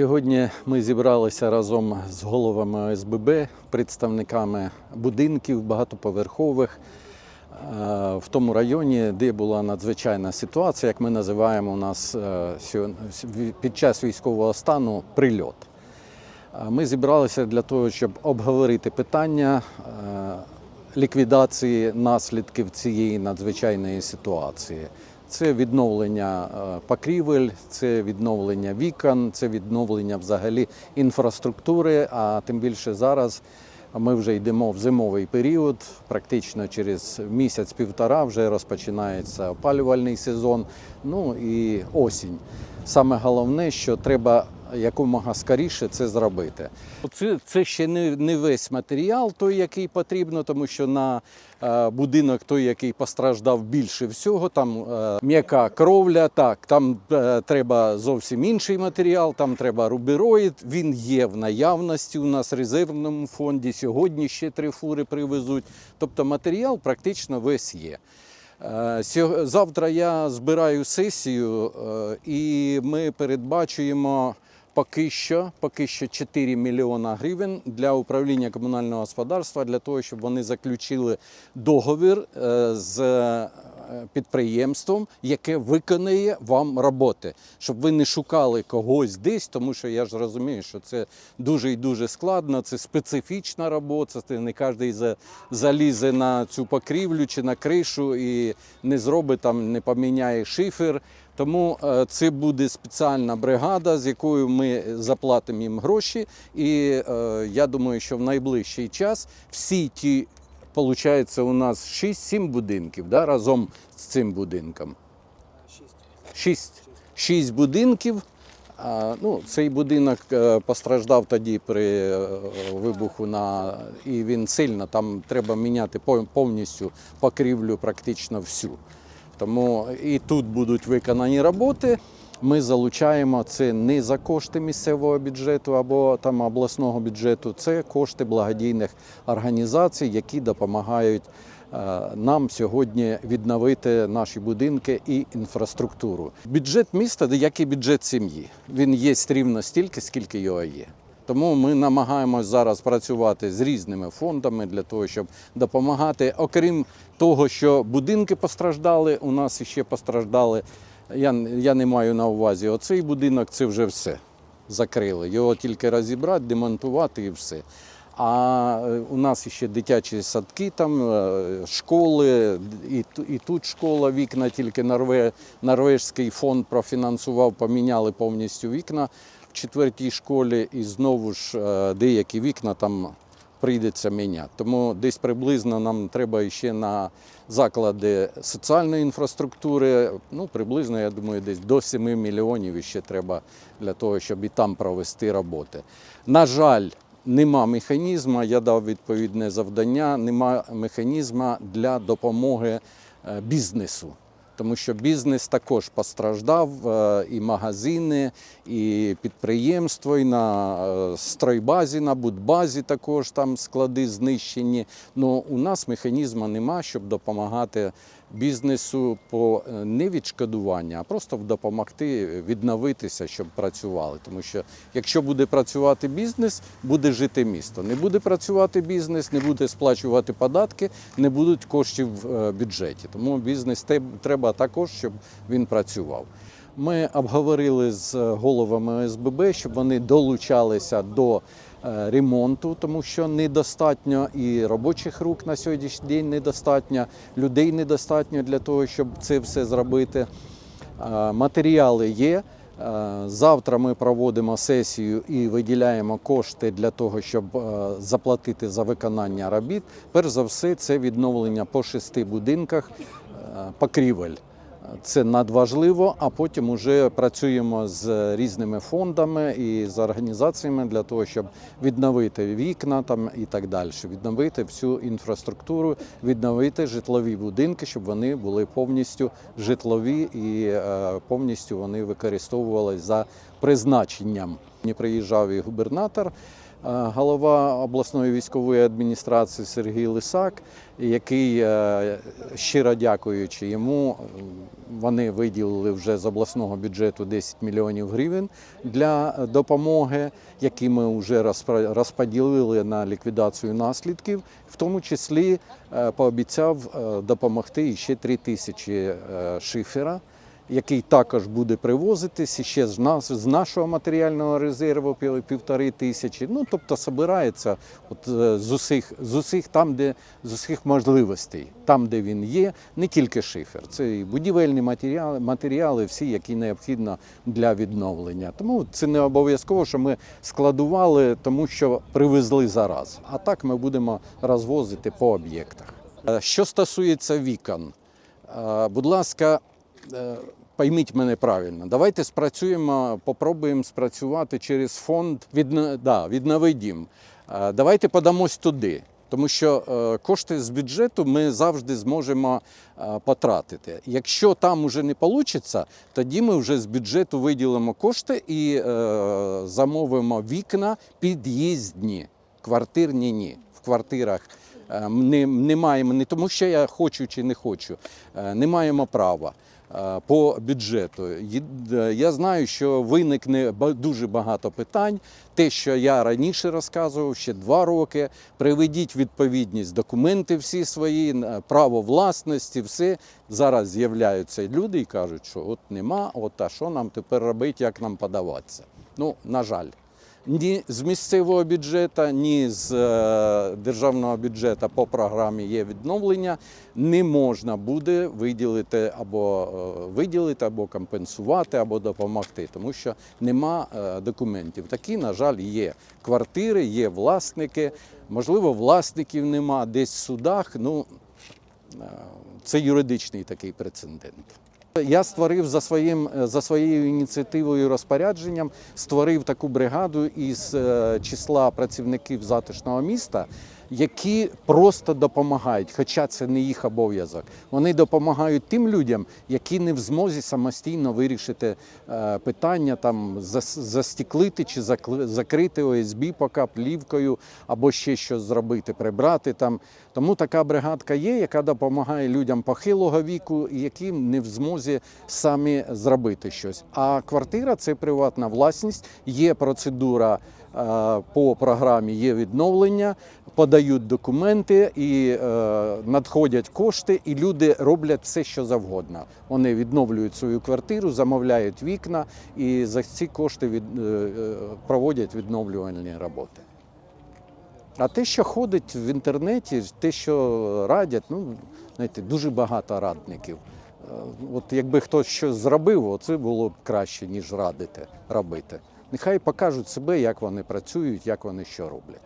Сьогодні ми зібралися разом з головами ОСББ, представниками будинків багатоповерхових е, в тому районі, де була надзвичайна ситуація, як ми називаємо у нас е, під час військового стану прильот. Е, Ми зібралися для того, щоб обговорити питання ліквідації наслідків цієї надзвичайної ситуації. Це відновлення е, покрівель, це відновлення вікон, це відновлення взагалі інфраструктури. А тим більше зараз ми вже йдемо в зимовий період. Практично через місяць-півтора вже розпочинається опалювальний сезон. Ну і осінь. Саме головне, що треба якомога скоріше це зробити. Це, це ще не, не весь матеріал, той, який потрібно, тому що на е, будинок, той, який постраждав більше всього, там е, м'яка кровля, так, там е, треба зовсім інший матеріал, там треба рубероїд. Він є в наявності у нас в резервному фонді. Сьогодні ще три фури привезуть. Тобто матеріал практично весь є. Е, Завтра я збираю сесію, е, і ми передбачуємо поки що, поки що 4 мільйона гривень для управління комунального господарства для того, щоб вони заключили договір е, з е, підприємством, яке виконує вам роботи, щоб ви не шукали когось десь, тому що я ж розумію, що це дуже і дуже складно, це специфічна робота, це не кожен за- залізе на цю покрівлю чи на кришу і не зробить там, не поміняє шифер. Тому е, це буде спеціальна бригада, з якою ми заплатимо їм гроші. І е, я думаю, що в найближчий час всі ті, получається, у нас 6-7 будинків да, разом з цим будинком. Шість. Шість будинків. Ну, цей будинок е, постраждав тоді при вибуху на і він сильно там треба міняти повністю покрівлю практично всю. Тому і тут будуть виконані роботи. Ми залучаємо це не за кошти місцевого бюджету або там обласного бюджету, це кошти благодійних організацій, які допомагають е, нам сьогодні відновити наші будинки і інфраструктуру. Бюджет міста, як і бюджет сім'ї, він є рівно стільки, скільки його є. Тому ми намагаємось зараз працювати з різними фондами для того, щоб допомагати. Окрім того, що будинки постраждали, у нас ще постраждали. Я, я не маю на увазі оцей будинок, це вже все закрили. Його тільки розібрати, демонтувати і все. А е, у нас ще дитячі садки, там, е, школи, і, і тут школа, вікна, тільки Норве, норвежський фонд профінансував, поміняли повністю вікна в четвертій школі, і знову ж е, деякі вікна там прийдеться міняти. Тому десь приблизно нам треба ще на заклади соціальної інфраструктури, ну приблизно, я думаю, десь до 7 мільйонів ще треба для того, щоб і там провести роботи. На жаль, нема механізму, я дав відповідне завдання, нема механізму для допомоги е, бізнесу. Тому що бізнес також постраждав, е, і магазини, і підприємство, і на е, стройбазі, на будбазі також там склади знищені. Ну у нас механізму нема, щоб допомагати бізнесу по е, не відшкодуванню, а просто допомогти відновитися, щоб працювали. Тому що якщо буде працювати бізнес, буде жити місто. Не буде працювати бізнес, не буде сплачувати податки, не будуть коштів в е, бюджеті. Тому бізнес треба також, щоб він працював. Ми обговорили з головами ОСББ, щоб вони долучалися до е, ремонту, тому що недостатньо і робочих рук на сьогоднішній день недостатньо, людей недостатньо для того, щоб це все зробити. Е, Матеріали є. Е, Завтра ми проводимо сесію і виділяємо кошти для того, щоб е, заплатити за виконання робіт. Перш за все, це відновлення по шести будинках е, покрівель. Це надважливо, а потім вже працюємо з різними фондами і з організаціями для того, щоб відновити вікна там і так далі, відновити всю інфраструктуру, відновити житлові будинки, щоб вони були повністю житлові і е, повністю вони використовувалися за призначенням. Не приїжджав і губернатор. Е, Голова обласної військової адміністрації Сергій Лисак, який е, щиро дякуючи йому, вони виділили вже з обласного бюджету 10 мільйонів гривень для допомоги, які ми вже розподілили на ліквідацію наслідків, в тому числі е, пообіцяв допомогти ще 3 тисячі шифера який також буде привозитись ще з нас з нашого матеріального резерву півтори тисячі. Ну тобто збирається от е, з усіх з усіх там, де з усіх можливостей, там, де він є, не тільки шифер, це і будівельні матеріали, матеріали, всі, які необхідно для відновлення. Тому це не обов'язково, що ми складували, тому що привезли зараз. А так ми будемо розвозити по об'єктах. Е, Що стосується вікон, е, будь ласка. Пойміть мене правильно, давайте спрацюємо, попробуємо спрацювати через фонд від, да, «Віднови дім». Е, Давайте подамось туди, тому що е, кошти з бюджету ми завжди зможемо е, потратити. Якщо там уже не вийде, тоді ми вже з бюджету виділимо кошти і замовимо вікна під'їздні, квартирні ні. В квартирах не, не маємо не тому, що я хочу чи не хочу, не маємо права по бюджету. Е, Я знаю, що виникне дуже багато питань. Те, що я раніше розказував, ще два роки. Приведіть відповідність документи всі свої, н- право власності, все. Зараз з'являються люди і кажуть, що от нема, от а що нам тепер робити, як нам подаватися. Ну, на жаль. Ні з місцевого бюджету, ні з е, державного бюджету по програмі є відновлення не можна буде виділити або е, виділити, або компенсувати, або допомогти, тому що нема е, документів. Такі, на жаль, є квартири, є власники. Можливо, власників нема десь в судах. Ну це юридичний такий прецедент. Я створив за своїм за своєю ініціативою і розпорядженням, створив таку бригаду із е, числа працівників затишного міста, які просто допомагають, хоча це не їх обов'язок. Вони допомагають тим людям, які не в змозі самостійно вирішити е, питання там зас- застіклити чи закрити ОСБ поки плівкою або ще щось зробити, прибрати там. Тому така бригадка є, яка допомагає людям похилого віку, які не в змозі самі зробити щось. А квартира це приватна власність, є процедура по програмі, є відновлення, подають документи і е, надходять кошти, і люди роблять все, що завгодно. Вони відновлюють свою квартиру, замовляють вікна і за ці кошти від, е, е, проводять відновлювальні роботи. А те, що ходить в інтернеті, те, що радять, ну знаєте, дуже багато радників. От якби хтось щось зробив, це було б краще, ніж радити робити. Нехай покажуть себе, як вони працюють, як вони що роблять.